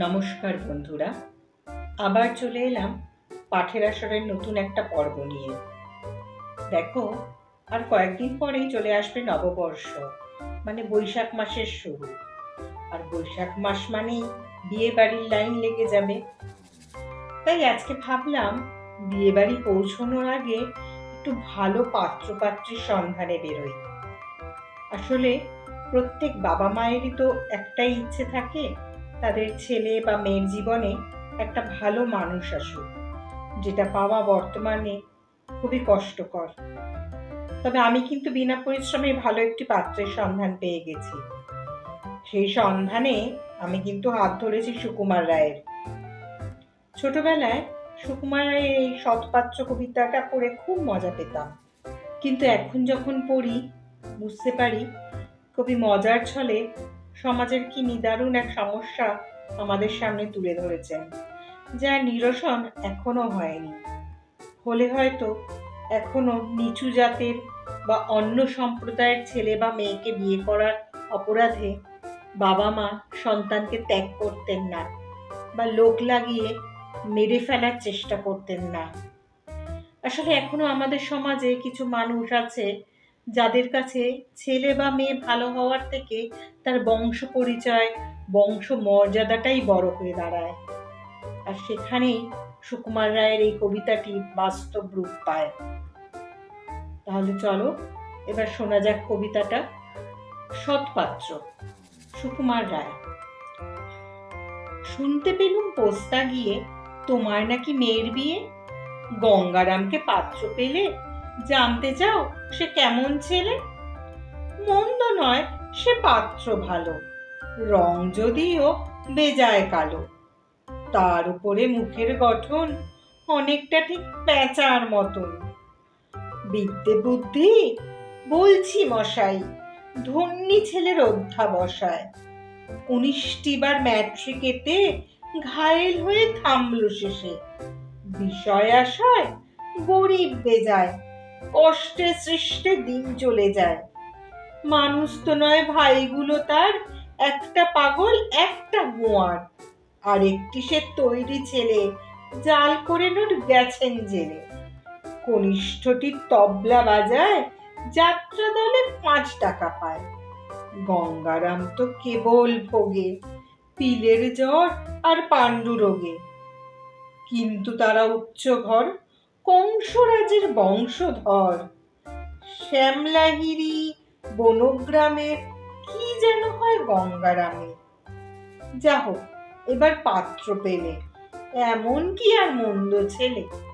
নমস্কার বন্ধুরা। আবার চলে এলাম পাঠের আসরের নতুন একটা পর্ব নিয়ে। দেখো, আর কয়েকদিন পরেই চলে আসবে নববর্ষ মানে বৈশাখ মাসের শুরু। আর বৈশাখ মাস মানেই বিয়ে বাড়ির লাইন লেগে যাবে। তাই আজকে ভাবলাম বিয়ে বাড়ি পৌঁছানোর আগে একটু ভালো পাত্রপাত্রীর সন্ধানে বেরোই। আসলে প্রত্যেক বাবা মায়েরই তো একটাই ইচ্ছে থাকে তাদের ছেলে বা মেয়ের জীবনে একটা ভালো মানুষ আসুক, যেটা পাওয়া বর্তমানে খুবই কষ্টকর। তবে আমি কিন্তু বিনা পরিশ্রমে ভালো একটি পাত্রের সন্ধান পেয়ে গেছি। সেই সন্ধানে আমি কিন্তু হাত ধরেছি সুকুমার রায়ের। ছোটবেলায় সুকুমার রায়ের এই সৎপাত্র কবিতাটা পড়ে খুব মজা পেতাম। কিন্তু এখন যখন পড়ি, বুঝতে পারি কবি মজার ছলে সমাজের কি নিদারুণ এক সমস্যা আমাদের সামনে তুলে ধরেছেন যা নিরসন এখনও হয়নি। হলে হয়তো এখনও নিচু জাতের বা অন্য সম্প্রদায়ের ছেলে বা মেয়েকে বিয়ে করার অপরাধে বাবা মা সন্তানকে ত্যাগ করতেন না বা লোক লাগিয়ে মেরে ফেলার চেষ্টা করতেন না। আসলে এখনও আমাদের সমাজে কিছু মানুষ আছে যাদের কাছে ছেলে বা মেয়ে ভালো হওয়ার থেকে তার বংশ পরিচয়, বংশ মর্যাদাটাই বড় হয়ে দাঁড়ায়। আর সেখানেই সুকুমার রায়ের এই কবিতাটি বাস্তব রূপ পায়। তাহলে চলো, এবার শোনা যাক কবিতাটা। সৎপাত্র, সুকুমার রায়। শুনতে পেলুম পোস্তা গিয়ে, তোমার নাকি মেয়ের বিয়ে? গঙ্গারামকে পাত্র পেলে জানতে চাও সে কেমন ছেলে? মন্দ নয়, সে পাত্র ভালো। রং যদিও বেজায় কালো। তার উপরে মুখের গঠন অনেকটা ঠিক পেঁচার মতন। বিদ্যে বুদ্ধি? বলছি মশাই, ধন্যী ছেলের অধ্যাবসায়। উনিশটি বার ম্যাট্রিকেতে ঘায়েল হয়ে থামল শেষে। বিষয় আশয় গরিব বেজায় কষ্টে সৃষ্টে দিন চলে যায়। মানুষ তো নয় ভাইগুলো তার, একটা পাগল, একটা গোয়ার আর একটি সে তৈরি ছেলে, জাল করে নোট গেছেন জেলে। কনিষ্ঠটি তবলা বাজায়, যাত্রা দলে পাঁচ টাকা পায়। গঙ্গারাম তো কেবল ভোগে, পিলের জ্বর আর পাণ্ডু রোগে কিন্তু তারা উচ্চ ঘর কংসরাজের বংশধর। শ্যামলাহিরি বনগ্রামের কি যেন হয় গঙ্গারামে। যা হোক এবার পাত্র পেলে। এমন কি আর মন্দ ছেলে।